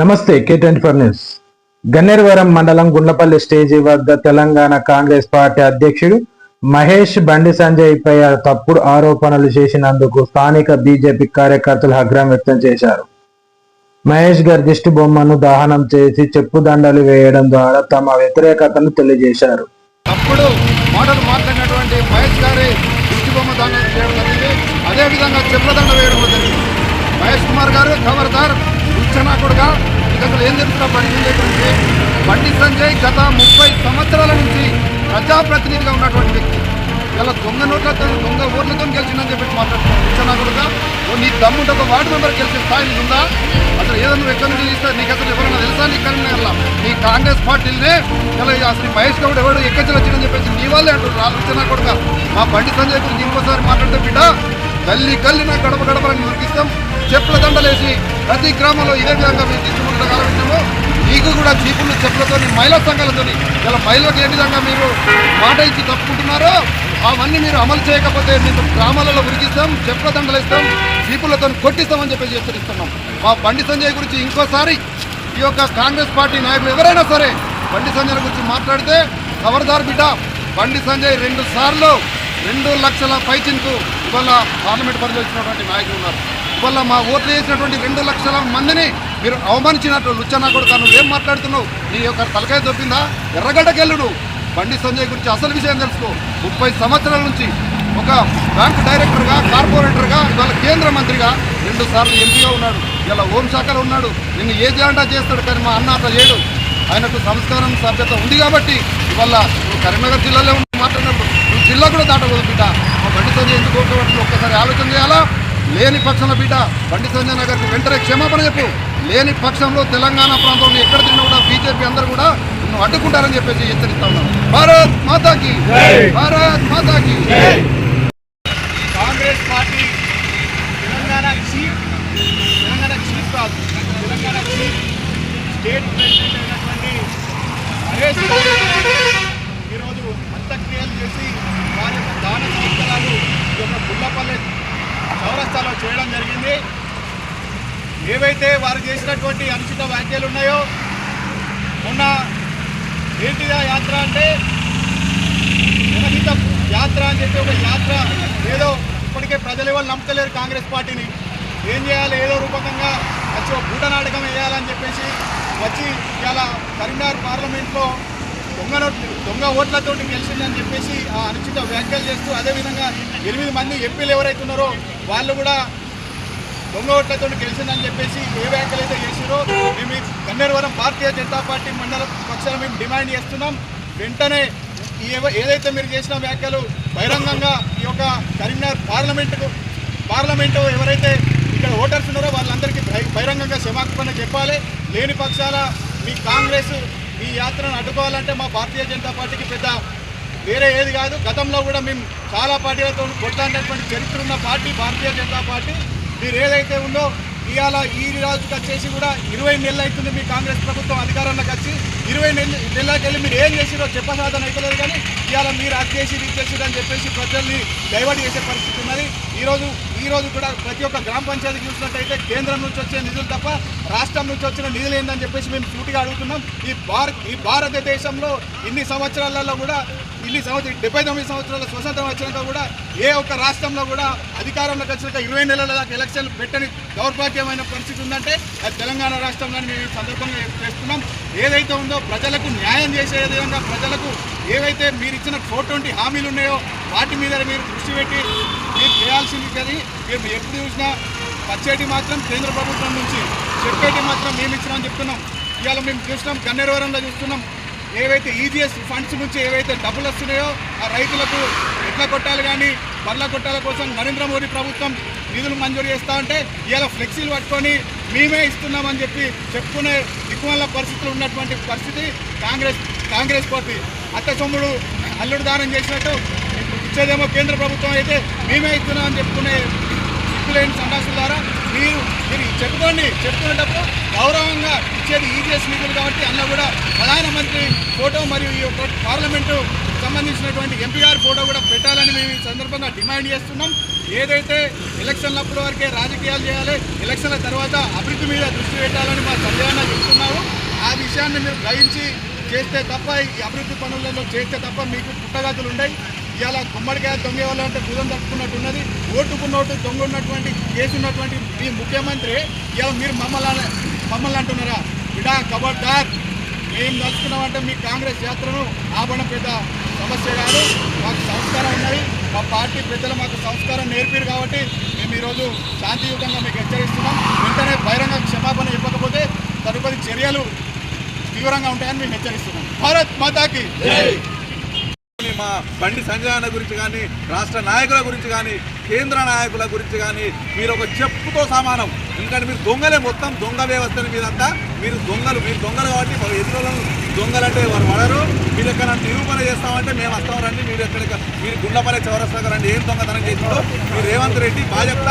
నమస్తే K twenty four news. Ganneruvaram మండలం Gundlapalli stage వద్ద తెలంగాణ కాంగ్రెస్ పార్టీ అధ్యక్షుడు మహేష్ బండి సంజయ్ పై తప్పుడు ఆరోపణలు చేసినందుకు స్థానిక బీజేపీ కార్యకర్తలు ఆగ్రహం వ్యక్తం చేశారు. మహేష్ గారి దిష్టి బొమ్మను దహనం చేసి చెప్పు దండలు వేయడం ద్వారా తమ వ్యతిరేకతను తెలియజేశారు. మాటలు మాట్లాడినటువంటి మహేష్ గారి బొమ్మ చేయడం జరిగింది. అదేవిధంగా వేయడం జరిగింది. మహేష్ కుమార్ గారు ఖబర్దార్ ఉచ్చనాకుడుగా ఇక అసలు ఏం తెలుసురా బండి సంజయ్ బండి సంజయ్ గత ముప్పై సంవత్సరాల నుంచి ప్రజాప్రతినిధిగా ఉన్నటువంటి వ్యక్తి. ఇలా దొంగ నోట్లతో దొంగ ఓట్లతో గెలిచిందని చెప్పి మాట్లాడుతున్నాను ఉచ్చనాకుడుగా ఓ నీ దమ్ముంటే ఒక వార్డు మెంబర్ గెలిచే స్థాయి ఉందా? అసలు ఏదో నువ్వు ఎక్కడి నుంచి తీస్తే నీకు అసలు ఎవరైనా తెలుసా? నీ కరీంనగర్లో నీ కాంగ్రెస్ పార్టీలనే ఇలా అసలు మహేష్ గౌడ్ ఎవడు ఎక్కడి వచ్చిందని చెప్పేసి నీ వాళ్ళే అంటారు ఆలోచన కూడా మా బండి సంజయ్ గురించి ఇంకోసారి మాట్లాడితే బిడ్డ గల్లీ గల్లీ నా గడప గడపలని ఉరికిస్తాం. చెప్పుల దండలేసి ప్రతి గ్రామంలో ఇదే విధంగా మేము తీసుకుంటున్న మీకు కూడా చీపులు చెప్పులతో మహిళా సంఘాలతో ఇలా మహిళలకు ఏ విధంగా మీరు మాట ఇచ్చి తప్పుకుంటున్నారో అవన్నీ మీరు అమలు చేయకపోతే మేము గ్రామాలలో ఉరికిస్తాం చెప్పుల దండలేస్తాం చీపులతో కొట్టిస్తామని చెప్పేసి హెచ్చరిస్తున్నాం. మా బండి సంజయ్ గురించి ఇంకోసారి ఈ యొక్క కాంగ్రెస్ పార్టీ నాయకులు ఎవరైనా సరే బండి సంజయ్ గురించి మాట్లాడితే ఖబర్దార్ బిడ్డ బండి సంజయ్ రెండు సార్లు రెండు లక్షల పైచిన్కు ఇవాళ పార్లమెంట్ పరిధిలో ఇచ్చినటువంటి నాయకులు ఉన్నారు. ఇవాళ మా ఓట్లు వేసినటువంటి రెండు లక్షల మందిని మీరు అవమానించినట్టు లుచ్చనా కొడుకు నువ్వు ఏం మాట్లాడుతున్నావు? నీ యొక్క తలకాయ దొప్పిందా ఎర్రగడ్డకెళ్ళుడు. బండి సంజయ్ గురించి అసలు విషయం తెలుసుకో. ముప్పై సంవత్సరాల నుంచి ఒక బ్యాంకు డైరెక్టర్గా కార్పొరేటర్గా ఇవాళ కేంద్ర మంత్రిగా రెండు సార్లు ఎంపీగా ఉన్నాడు. ఇలా హోంశాఖలో ఉన్నాడు. నిన్ను ఏ జాండా చేస్తాడు కానీ మా అన్న అట్లా చేయడు. ఆయనకు సంస్కారం సభ్యత ఉంది కాబట్టి ఇవాళ నువ్వు కరీంనగర్ జిల్లాలో మాట్లాడినప్పుడు నువ్వు జిల్లా కూడా దాటకూడదు బిడ్డ. మా బండి సంజయ్ ఎందుకు ఒక్కసారి ఆలోచన చేయాలా? లేని పక్షంలో బిడ్డ బండి సంజయ్ నగర్కి వెంటనే క్షమాపణ చెప్పు. లేని పక్షంలో తెలంగాణ ప్రాంతంలో ఎక్కడ తిన్నా కూడా బీజేపీ అందరూ కూడా నువ్వు అడ్డుకుంటారని చెప్పేసి హెచ్చరిస్తా ఉన్నాను భారత్ మాతాకి భారత్ మాతాకి Congress party Telangana chief Telangana chief కాదు తెలంగాణ చీఫ్ స్టేట్ ప్రెసిడెంట్ అయినటువంటి ఈరోజు అంత్యక్రియలు చేసి వారి యొక్క దాన సంస్కారాలు ఈ యొక్క గుల్లపల్లి చౌరస్తాలో చేయడం జరిగింది. ఏవైతే వారు చేసినటువంటి అనుచిత వ్యాఖ్యలు ఉన్నాయో మొన్న ఏంటిదా యాత్ర అంటే జనహిత యాత్ర అని చెప్పి ఒక యాత్ర ఏదో ఇప్పటికే ప్రజలు ఎవరు నమ్మకలేరు కాంగ్రెస్ పార్టీని. ఏం చేయాలి? ఏదో రూపకంగా వచ్చి ఒక బూట నాటకం వేయాలని చెప్పేసి వచ్చి ఇలా కరీంనగర్ పార్లమెంట్లో దొంగ దొంగ ఓట్లతో గెలిచిందని చెప్పేసి ఆ అనుచిత వ్యాఖ్యలు చేస్తూ అదేవిధంగా ఎనిమిది మంది ఎంపీలు ఎవరైతే ఉన్నారో వాళ్ళు కూడా దొంగ ఓట్లతో గెలిచిందని చెప్పేసి ఏ వ్యాఖ్యలు అయితే చేసిరో మేము ఈ గన్నేరువరం భారతీయ జనతా పార్టీ మండల పక్షాన మేము డిమాండ్ చేస్తున్నాం. వెంటనే ఈ ఏదైతే మీరు చేసిన వ్యాఖ్యలు బహిరంగంగా ఈ యొక్క కరీంనగర్ పార్లమెంటుకు పార్లమెంటు ఎవరైతే ఇక్కడ ఓటర్స్ ఉన్నారో వాళ్ళందరికీ బహిరంగంగా క్షమాపణ చెప్పాలి. లేని పక్షాల మీ కాంగ్రెస్ ఈ యాత్రను అడ్డుకోవాలంటే మా భారతీయ జనతా పార్టీకి పెద్ద వేరే ఏది కాదు. గతంలో కూడా మేము చాలా పార్టీలతో కొట్లాడినటువంటి చరిత్ర ఉన్న పార్టీ భారతీయ జనతా పార్టీ. మీరు ఏదైతే ఉందో ఇవాళ ఈ రోజుకి వచ్చేసి కూడా ఇరవై నెలలు అవుతుంది మీ కాంగ్రెస్ ప్రభుత్వం అధికారంలోకి వచ్చి. ఇరవై నెలలు నెలలకి వెళ్ళి మీరు ఏం చేసిరో చెప్పసాధన అయిపోలేదు కానీ ఇవాళ మీరు అది చేసి ఇది చేసిరు అని చెప్పేసి ప్రజల్ని డైవర్ట్ చేసే పరిస్థితి ఉన్నది. ఈ రోజు కూడా ప్రతి ఒక్క గ్రామ పంచాయతీ చూసినట్టయితే కేంద్రం నుంచి వచ్చే నిధులు తప్ప రాష్ట్రం నుంచి వచ్చిన నిధులు ఏందని చెప్పేసి మేము గట్టిగా అడుగుతున్నాం. ఈ భారత్ ఈ భారతదేశంలో ఇన్ని సంవత్సరాలలో కూడా ఇన్ని సంవత్సరం డెబ్బై తొమ్మిది సంవత్సరాల స్వతంత్రం వచ్చినాక కూడా ఏ ఒక్క రాష్ట్రంలో కూడా అధికారంలోకి వచ్చినాక ఇరవై నెలల దాకా ఎలక్షన్లు పెట్టని దౌర్భాగ్యమైన పరిస్థితి ఉందంటే అది తెలంగాణ రాష్ట్రంలో మేము సందర్భంగా చేస్తున్నాం. ఏదైతే ఉందో ప్రజలకు న్యాయం చేసే విధంగా ప్రజలకు ఏవైతే మీరు ఇచ్చిన ఫోర్ ట్వంటీ హామీలు ఉన్నాయో వాటి మీద మీరు దృష్టి పెట్టి మీరు చేయాల్సింది కానీ మేము ఎప్పుడు చూసినా వచ్చేటి మాత్రం కేంద్ర ప్రభుత్వం నుంచి చెప్పేటి మాత్రం మేము ఇచ్చినామని చెప్తున్నాం. ఇవాళ మేము చూసినాం గన్నేరవరంలో చూస్తున్నాం. ఏవైతే ఈజీఎస్ ఫండ్స్ నుంచి ఏవైతే డబ్బులు వస్తున్నాయో ఆ రైతులకు ఎట్ల కొట్టాలి కానీ బర్ల కొట్టాల కోసం నరేంద్ర మోడీ ప్రభుత్వం నిధులు మంజూరు చేస్తా ఉంటే ఇలా ఫ్లెక్సీలు పట్టుకొని మేమే ఇస్తున్నామని చెప్పి చెప్పుకునే దిక్కువల్ల పరిస్థితులు ఉన్నటువంటి పరిస్థితి కాంగ్రెస్ కాంగ్రెస్ పార్టీ. అత్త సొమ్ముడు అల్లుడు దానం చేసినట్టు ఇచ్చేదేమో కేంద్ర ప్రభుత్వం అయితే మేమే ఇస్తున్నామని చెప్పుకునే దిక్కులేని సండాసుల ద్వారా మీరు మీరు చెప్పుకోండి. చెప్పుకునేటప్పుడు గౌరవంగా ఇచ్చేది ఈజీఎస్ నిధులు కాబట్టి అందులో కూడా ప్రధానమంత్రి ఫోటో మరియు ఈ యొక్క పార్లమెంటు సంబంధించినటువంటి ఎంపీఆర్ ఫోటో కూడా పెట్టాలని మేము ఈ సందర్భంగా డిమాండ్ చేస్తున్నాం. ఏదైతే ఎలక్షన్లప్పుడు వరకే రాజకీయాలు చేయాలి ఎలక్షన్ల తర్వాత అభివృద్ధి మీద దృష్టి పెట్టాలని మా సందేహంగా చెప్తున్నాము. ఆ విషయాన్ని మీరు గ్రహించి చేస్తే తప్ప ఈ అభివృద్ధి పనులలో చేస్తే తప్ప మీకు పుట్టగతులు ఉన్నాయి ఇవాళ గుమ్మడికాయ దొంగ వాళ్ళంటే భుజం తట్టుకున్నట్టు ఉన్నది. ఓటుకు నోటు దొంగ ఉన్నటువంటి కేసు ఉన్నటువంటి మీ ముఖ్యమంత్రి ఇవాళ మీరు మమ్మల్ని మమ్మల్ని అంటున్నారా? బిడా కబడ్దార్. మేము తలుచుకున్నామంటే మీ కాంగ్రెస్ యాత్రను ఆపడం పెద్ద సమస్య కాదు. మాకు సంస్కారం ఉన్నది. మా పార్టీ పెద్దలు మాకు సంస్కారం నేర్పారు కాబట్టి మేము ఈరోజు శాంతియుతంగా మీకు హెచ్చరిస్తున్నాం. వెంటనే బహిరంగ క్షమాపణ ఇవ్వకపోతే తదుపరి చర్యలు తీవ్రంగా ఉంటాయని మేము హెచ్చరిస్తున్నాం. భారత్ మాతాకి మా బండి సంజయ్ అన్న గురించి కానీ రాష్ట్ర నాయకుల గురించి కానీ కేంద్ర నాయకుల గురించి కానీ మీరు ఒక చెప్పుతో సమానం. ఎందుకంటే మీరు దొంగలే మొత్తం దొంగ వ్యవస్థని మీదంతా మీరు దొంగలు మీరు దొంగలు కాబట్టి ఎదురులను దొంగలంటే వారు పడరు. మీరు ఎక్కడ నిరూపణ చేస్తామంటే మేము వస్తాం రండి. మీరు ఎక్కడ మీరు గుండెపల్లి చౌరస్తాగా రండి. ఏం దొంగతనం చేసినాడో మీరు రేవంత్ రెడ్డి బాధ్యత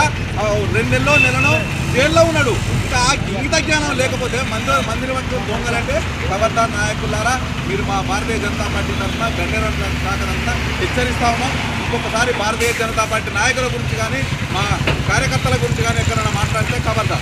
రెండు నెలలో నెలలో జైల్లో ఉన్నాడు. ఇంకా ఆ ఇంగిత జ్ఞానం లేకపోతే మంది మందిని మంది దొంగలంటే ఖబర్దార్ నాయకులారా మీరు మా భారతీయ జనతా పార్టీ తరఫున గండేరం శాఖ అంతా హెచ్చరిస్తా ఉన్నాం. ఇంకొకసారి భారతీయ జనతా పార్టీ నాయకుల గురించి కానీ మా కార్యకర్తల గురించి కానీ ఎక్కడైనా మాట్లాడితే కబర్దా